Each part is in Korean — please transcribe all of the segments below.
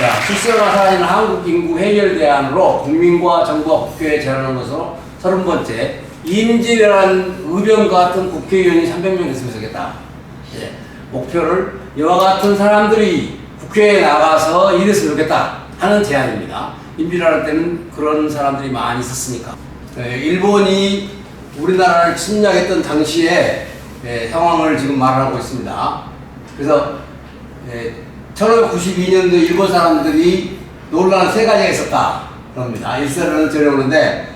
자, 출생과 사라지는 한국 인구 해결 대안으로 국민과 정부와 국회에 제안하는 것으로 서른 번째 임진왜란 의병 같은 국회의원이 300명 됐으면 좋겠다. 예, 목표를 이와 같은 사람들이 국회에 나가서 일했으면 좋겠다 하는 제안입니다. 임진왜란 때는 그런 사람들이 많이 있었으니까. 예, 일본이 우리나라를 침략했던 당시에 예, 상황을 지금 말하고 있습니다. 그래서 예, 1592년도 일본 사람들이 논란 세 가지가 있었다. 그럽니다. 일설은 저려오는데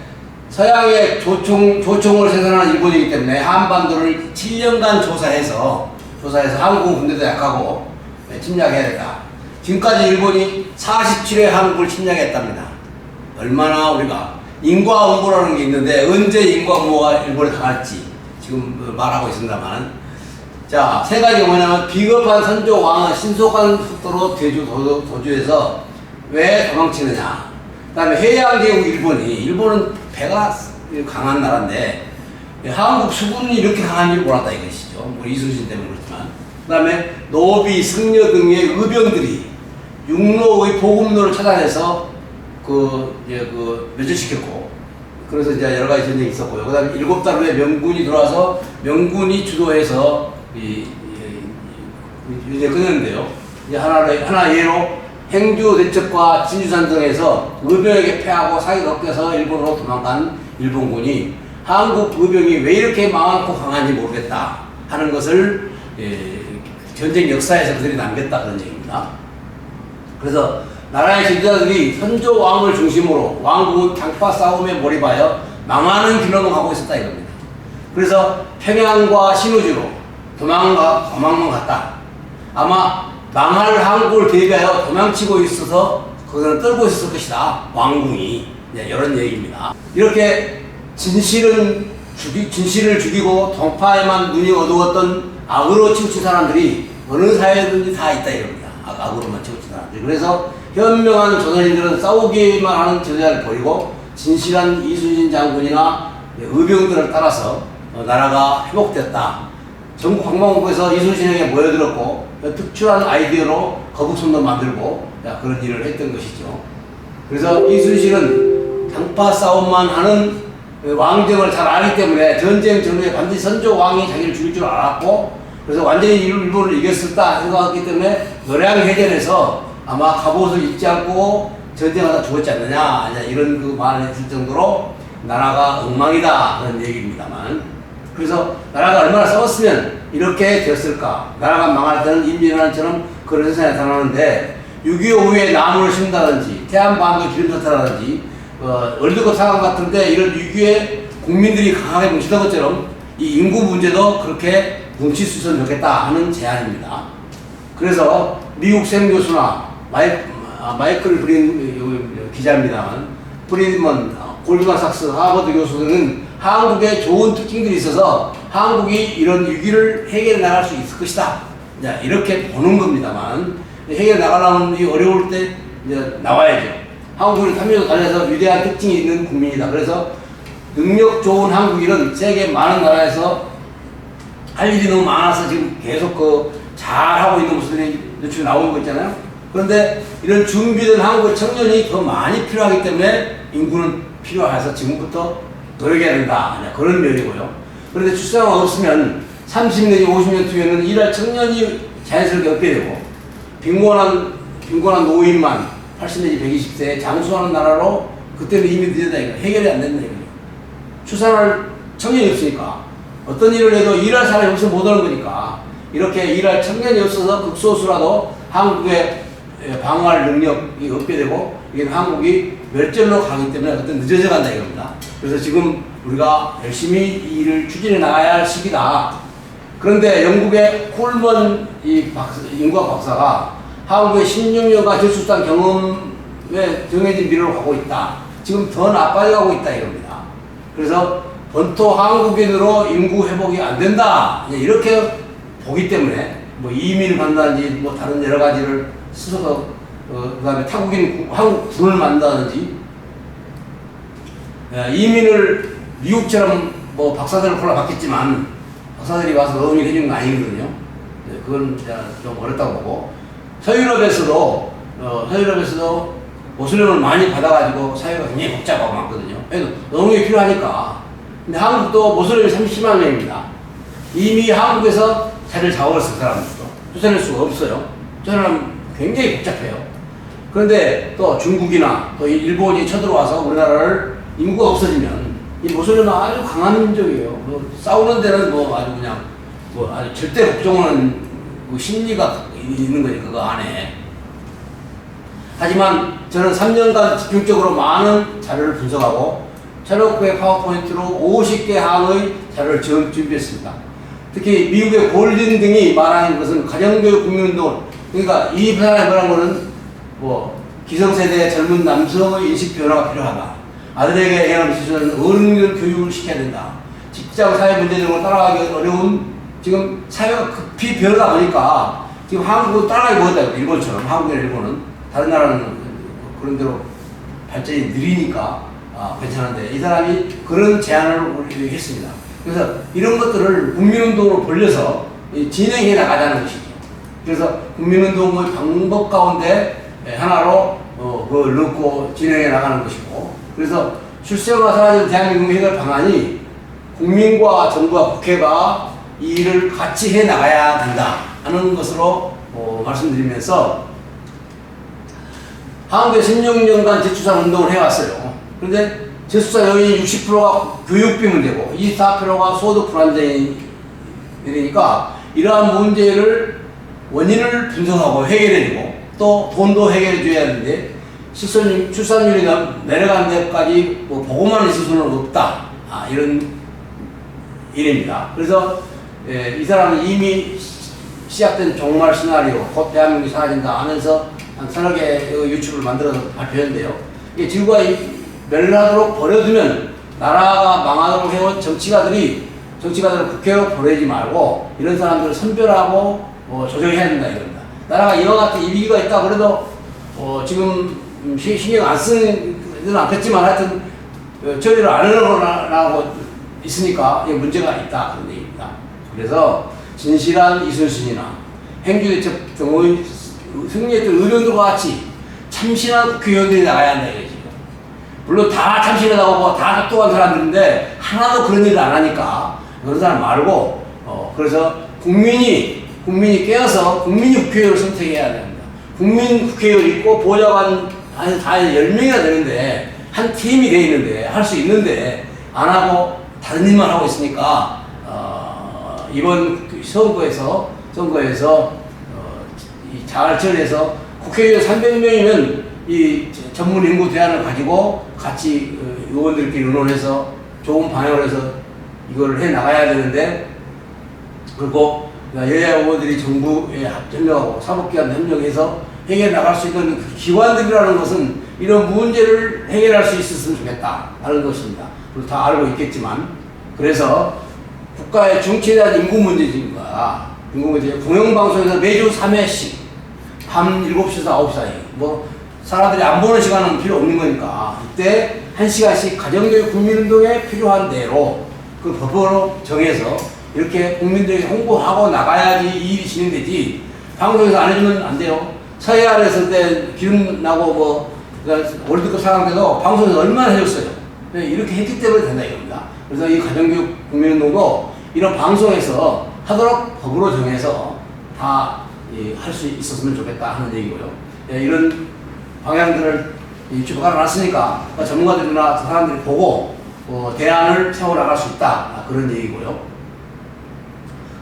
서양의 조총, 조총을 생산한 일본이기 때문에 한반도를 7년간 조사해서 조사해서 한국 군대도 약하고 예, 침략해야 된다. 지금까지 일본이 47회 한국을 침략했답니다. 얼마나 우리가 인과응보라는 게 있는데 언제 인과응보가 일본에 당할지 지금 어, 말하고 있습니다만 자, 세 가지가 뭐냐면 비겁한 선조 왕은 신속한 속도로 대주 도주, 도주해서 왜 도망치느냐. 그다음에 해양 제국 일본이 일본은 배가 강한 나라인데 한국 수군이 이렇게 강한 줄 몰랐다 이것이죠. 뭐 이순신 때문에 그렇지만. 그다음에 노비, 승려 등의 의병들이 육로의 보급로를 차단해서 그 이제 그 멸절시켰고 그래서 이제 여러 가지 전쟁이 있었고요. 그다음에 일곱 달 후에 명군이 들어와서 명군이 주도해서 이, 이, 이 이제 끊었는데요. 이제 하나를 하나 예로 행주 대첩과 진주산 등에서 의병에게 패하고 사기가 꺾여서 일본으로 도망간 일본군이 한국 의병이 왜 이렇게 많고 강한지 모르겠다 하는 것을 예, 전쟁 역사에서 그들이 남겼다 그런 얘기입니다. 그래서 나라의 지도자들이 선조 왕을 중심으로 왕국은 장파 싸움에 몰입하여 망하는 길로 가고 있었다 이겁니다. 그래서 평양과 신우주로 도망가 도망만 갔다. 아마 망할 한국을 대비하여 도망치고 있어서 거기는 떨고 있었을 것이다. 왕궁이 네, 이런 얘기입니다. 이렇게 진실은 죽이, 진실을 죽이고 동파에만 눈이 어두웠던 악으로 치우친 사람들이 어느 사회든지 다 있다 이겁니다. 악, 악으로만 치우친 사람들. 그래서 현명한 조선인들은 싸우기만 하는 저자를 버리고 진실한 이순신 장군이나 의병들을 따라서 어, 나라가 회복됐다. 전국 방방곡곡에서 이순신에게 모여들었고 특출한 아이디어로 거북선도 만들고 야, 그런 일을 했던 것이죠. 그래서 이순신은 장파 싸움만 하는 왕정을 잘 알기 때문에 전쟁 전후에 반드시 선조 왕이 자기를 죽일 줄 알았고 그래서 완전히 일본을 이겼었다 생각했기 때문에 노량 해전에서 아마 갑옷을 입지 않고 전쟁하다 죽었지 않느냐 이런 그 말을 했을 정도로 나라가 엉망이다 그런 얘기입니다만 그래서 나라가 얼마나 싸웠으면 이렇게 되었을까 나라가 망할 때는 임진왜란처럼 그런 세상이 나타나는데 6.25 후에 나무를 심다든지 태안반도 기름사태라든지 어, 월드컵 상황 같은데 이런 위기에 국민들이 강하게 뭉치던 것처럼 이 인구 문제도 그렇게 뭉칠 수 있으면 좋겠다 하는 제안입니다. 그래서 미국 샘 교수나 마이, 아, 마이클 브린 기자입니다만 브린먼 골드만삭스 하버드 교수는 한국에 좋은 특징들이 있어서 한국이 이런 위기를 해결해 나갈 수 있을 것이다. 이제 이렇게 보는 겁니다만 해결해 나가려면 이 어려울 때 이제 나와야죠. 한국은 탐욕에 달려서 위대한 특징이 있는 국민이다. 그래서 능력 좋은 한국인은 세계 많은 나라에서 할 일이 너무 많아서 지금 계속 그 잘하고 있는 모습들이 노출이 나오는 거 있잖아요. 그런데 이런 준비된 한국 청년이 더 많이 필요하기 때문에 인구는 필요해서 지금부터 노력해야 된다. 그런 면이고요. 그런데 출산이 없으면 30 내지 50년 뒤에는 일할 청년이 자연스럽게 없게 되고 빈곤한 빈곤한 노인만 80 내지 120세에 장수하는 나라로 그때는 이미 늦었다 이거 해결이 안 된다. 출산할 청년이 없으니까 어떤 일을 해도 일할 사람이 없으면 못 하는 거니까 이렇게 일할 청년이 없어서 극소수라도 한국에 방어할 능력이 없게 되고 이게 한국이 멸절로 가기 때문에 그때 늦어져 간다 이겁니다. 그래서 지금 우리가 열심히 이 일을 추진해 나가야 할 시기다. 그런데 영국의 콜먼 이 박사, 인구학 박사가 한국의 16년간 저출산 경험에 정해진 미래로 가고 있다. 지금 더 나빠져 가고 있다 이겁니다. 그래서 본토 한국인으로 인구 회복이 안 된다. 이렇게 보기 때문에 뭐 이민을 간다든지 뭐 다른 여러 가지를 스스로 어, 그 다음에 타국인 구- 한국 군을 만다든지 예, 이민을 미국처럼 뭐 박사들을 골라 받겠지만 박사들이 와서 노동일 해주는 거 아니거든요. 네, 그건 좀 어렵다고 보고 서유럽에서도 어, 서유럽에서도 모슬림을 많이 받아가지고 사회가 굉장히 복잡하고 많거든요. 그래서 노동력이 필요하니까. 근데 한국도 모슬림이 30만 명입니다. 이미 한국에서 자리를 잡아버렸어요, 사람들도. 쫓아낼 수가 없어요. 쫓아내면 굉장히 복잡해요. 그런데 또 중국이나 또 일본이 쳐들어와서 우리나라를 인구가 없어지면 이 모슬림은 아주 강한 민족이에요. 뭐 싸우는 데는 뭐 아주 그냥 뭐 아주 절대 복종하는 그 심리가 있는 거니까 그 안에. 하지만 저는 3년간 집중적으로 많은 자료를 분석하고 체력부의 파워포인트로 50개 항의 자료를 준- 준비했습니다. 특히 미국의 골든 등이 말하는 것은 가정교육 국민운동 그러니까 이 사람이 말한 거는 뭐 기성세대 젊은 남성의 인식 변화가 필요하다. 아들에게 영향을 미치는 어른들 교육을 시켜야 된다. 직장 사회 문제 등을 따라가기 어려운 지금 사회가 급히 변하다 보니까 지금 한국은 따라가기 못하다. 일본처럼 한국이나 일본은 다른 나라는 그런 대로 발전이 느리니까 아, 괜찮은데 이 사람이 그런 제안을 했습니다. 그래서 이런 것들을 국민운동으로 벌려서 이 진행해 나가자는 것이죠. 그래서 국민운동의 방법 가운데 하나로 어, 그걸 넣고 진행해 나가는 것이고 그래서 출생과 사라진 대한민국 해결 방안이 국민과 정부와 국회가 이 일을 같이 해 나가야 된다 하는 것으로 어, 말씀드리면서 한국에 16년간 저출산 운동을 해왔어요. 그런데 저출산 여인 60%가 교육비 문제고 24%가 소득 불안정이니까 이러한 문제를 원인을 분석하고 해결해주고 또 돈도 해결해 줘야 하는데 실손 출산율이 내려가는 데까지 뭐 보고만 있을 수는 없다. 아, 이런 일입니다. 그래서 예, 이 사람은 이미 시- 시작된 종말 시나리오, 곧 대한민국이 사라진다 하면서 한 서너 개의 유튜브를 만들어서 발표했는데요. 이게 지구가 멸하도록 버려두면 나라가 망하도록 해온 정치가들이 정치가들을 국회로 보내지 말고 이런 사람들을 선별하고 어, 조정해야 된다 이겁니다. 나라가 이와 같은 위기가 있다 그래도 어, 지금 신경 안 쓰는 않겠지만 하여튼 어, 처리를 안 하려고 있으니까 문제가 있다 그런 얘기입니다. 그래서 진실한 이순신이나 행주대첩 등의 승리했던 의원들과 같이 참신한 국회의원들이 나가야 한다 이거지. 물론 다 참신하다고 뭐 다 똑똑한 사람들인데 하나도 그런 일을 안 하니까 그런 사람 말고 어 그래서 국민이 국민이 깨어서 국민이 국회의원을 선택해야 됩니다. 국민 국회의원 있고 보좌관 한다 10명이나 되는데 한 팀이 돼 있는데 할 수 있는데 안 하고 다른 일만 하고 있으니까 어, 이번 그 선거에서 선거에서 어, 이잘 처리해서 국회의원 300명이면 이 전문 인구 대안을 가지고 같이 어, 의원들끼리 의논해서 좋은 방향을 해서 이걸 해 나가야 되는데 그리고 여야 의원들이 정부에 협력하고 사법기관 협력해서 해결 나갈 수 있는 그 기관들이라는 것은 이런 문제를 해결할 수 있었으면 좋겠다 하는 것입니다. 그리고 다 알고 있겠지만 그래서 국가의 중치에 대한 인구 문제입니다. 인구 문제 공영방송에서 매주 3회씩 밤 7시에서 9시 사이 뭐 사람들이 안 보는 시간은 필요 없는 거니까 이때 1시간씩 가정교육 국민운동에 필요한 대로 그 법으로 정해서 이렇게 국민들에게 홍보하고 나가야지 이 일이 진행되지. 방송에서 안 해주면 안 돼요. 서해안에서 때 기름 나고 뭐 그러니까 월드컵 상황 때도 방송에서 얼마나 해줬어요. 네, 이렇게 했기 때문에 된다 이겁니다. 그래서 이 가정교육 국민운동도 이런 방송에서 하도록 법으로 정해서 다 할 수 있었으면 좋겠다 하는 얘기고요. 예, 이런 방향들을 유튜브 깔아놨으니까 전문가들이나 사람들이 보고 어, 대안을 세워 나갈 수 있다. 아, 그런 얘기고요.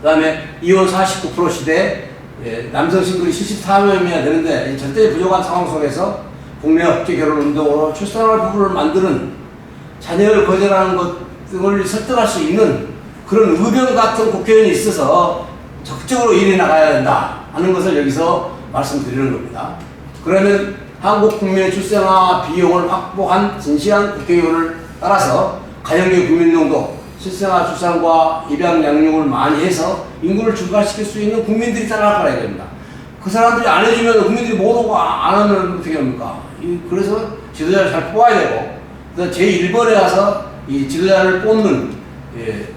그 다음에 이혼 49% 시대 예, 남성 싱글이 74명이나 되는데 이 절대 부족한 상황 속에서 국내 업계 결혼 운동으로 출산할 부부를 만드는 자녀를 거절하는 것 등을 설득할 수 있는 그런 의병 같은 국회의원이 있어서 적극적으로 일해 나가야 된다 하는 것을 여기서 말씀드리는 겁니다. 그러면 한국 국민의 출생아 비용을 확보한 진실한 국회의원을 따라서 가정교육 국민운동도 출생아 출산과 입양 양육을 많이 해서 인구를 증가시킬 수 있는 국민들이 따라갈 거라 이겁니다. 그 사람들이 안 해주면 국민들이 못 오고 안 하면 어떻게 합니까? 이- 그래서 지도자를 잘 뽑아야 되고, 그래서 제1번에 가서 이 지도자를 뽑는, 예,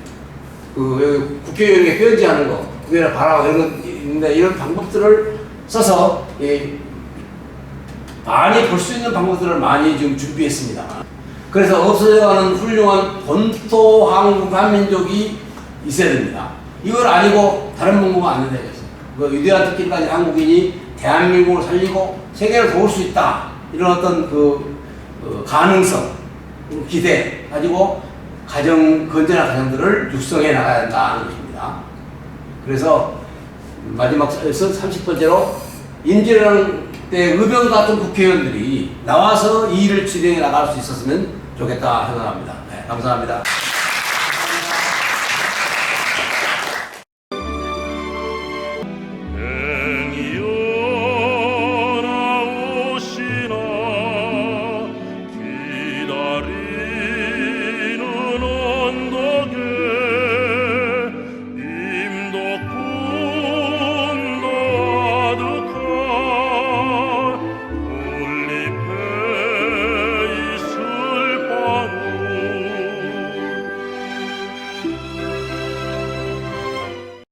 그 여기 국회의원에게 표현지하는 거, 국회의원 바라고 이런 거 있는데 이런 방법들을 써서 이 많이 볼 수 있는 방법들을 많이 지금 준비했습니다. 그래서 없어져가는 훌륭한 본토 한국 한민족이 있어야 됩니다. 이걸 아니고 다른 방법은 안 이거죠. 그 위대한 가진 한국인이 대한민국을 살리고 세계를 도울 수 있다. 이런 어떤 그 어, 가능성, 기대 가지고 가정 건전한 가정들을 육성해 나가야 한다는 것입니다. 그래서 마지막 30번째로 임진왜란 때 의병 같은 국회의원들이 나와서 이 일을 진행해 나갈 수 있었으면 좋겠다 생각합니다. 네, 감사합니다.